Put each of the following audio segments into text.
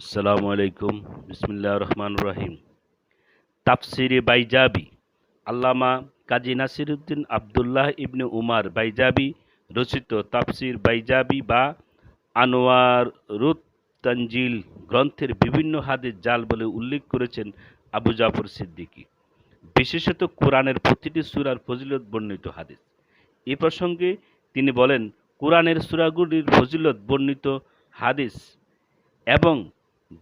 আসসালামু আলাইকুম। বিসমুল্লাহ রহমান রহিম। তাফসিরে বাইজাবি, আল্লামা কাজী নাসিরুদ্দিন আবদুল্লাহ ইবনে উমার বাইজাবি রচিত তাফসির বাইজাবি বা আনোয়ার রুত তানজিল গ্রন্থের বিভিন্ন হাদিস জাল বলে উল্লেখ করেছেন আবু জাফর সিদ্দিকী। বিশেষত কোরআনের প্রতিটি সুরার ফজিলত বর্ণিত হাদিস। এ প্রসঙ্গে তিনি বলেন, কোরআনের সূরাগুলির ফজিলত বর্ণিত হাদিস এবং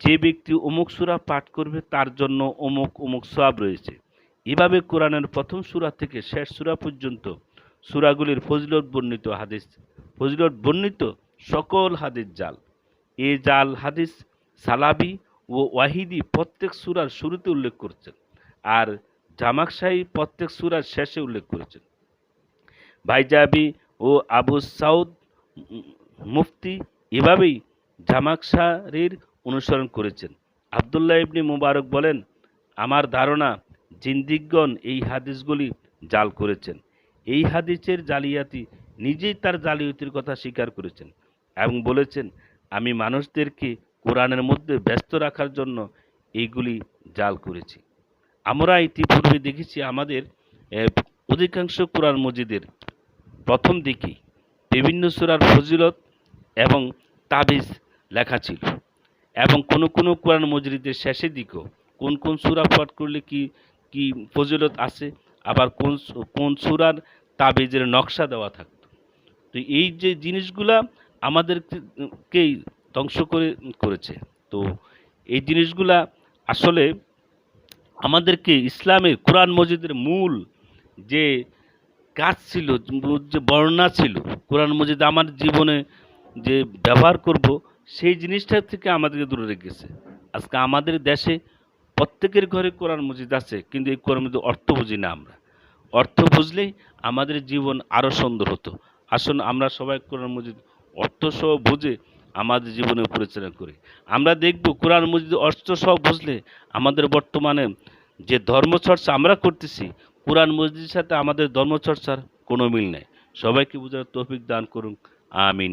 যে ব্যক্তি অমুক সূরা পাঠ করবে, তার জন্য অমুক অমুক সওয়াব রয়েছে। এভাবে কোরআনের প্রথম সূরা থেকে শেষ সূরা পর্যন্ত সূরাগুলির ফজিলত বর্ণিত হাদিস, ফজিলত বর্ণিত সকল হাদিস জাল। এ জাল হাদিস সালাবি ও ওয়াহিদি প্রত্যেক সূরার শুরুতে উল্লেখ করছেন আর জামাকশাহী প্রত্যেক সূরার শেষে উল্লেখ করেছেন। ভাইজাবি ও আবু সাউদ মুফতি এভাবেই জামাকশারির অনুসরণ করেছেন। আবদুল্লাহ ইবনি মুবারক বলেন, আমার ধারণা জিন্দিকগণ এই হাদিসগুলি জাল করেছেন। এই হাদিসের জালিয়াতি নিজেই তার জালিয়াতির কথা স্বীকার করেছেন এবং বলেছেন, আমি মানুষদেরকে কোরআনের মধ্যে ব্যস্ত রাখার জন্য এইগুলি জাল করেছি। আমরা ইতিপূর্বে দেখেছি আমাদের অধিকাংশ কোরআন মজিদের প্রথম দিকেই বিভিন্ন সুরার ফজিলত এবং তাবিজ লেখা ছিল। এবং কোন কোন কোরআন মজরিদের শেষের দিকেও কোন কোন সূরা পাঠ করলে কি কি ফজিলত আছে, আবার কোন কোন সুরার তাবিজের নকশা দেওয়া থাকতো। তো এই যে জিনিসগুলা আমাদেরকেই ধ্বংস করে, করেছে। তো এই জিনিসগুলা আসলে আমাদেরকে ইসলামের কোরআন মজিদের মূল যে কাজ ছিল যে বর্ণনা ছিল, কোরআন মজিদ আমার জীবনে যে ব্যবহার করব সেই জিনিসটা থেকে আমাদেরকে দূরে রেখেছে। আজকে আমাদের দেশে প্রত্যেকের ঘরে কোরআন মজিদ আছে, কিন্তু এই কোরআন মজিদ অর্থ বুঝি না আমরা। অর্থ বুঝলেই আমাদের জীবন আরও সুন্দর হতো। আসুন আমরা সবাই কোরআন মজিদ অর্থ সহ বুঝে আমাদের জীবনে পরিচালনা করি। আমরা দেখব কোরআন মজিদ অর্থ সহ বুঝলে আমাদের বর্তমানে যে ধর্মচর্চা আমরা করতেছি, কোরআন মসজিদের সাথে আমাদের ধর্মচর্চার কোনো মিল নেই। সবাইকে বোঝার তৌফিক দান করুন। আমিন।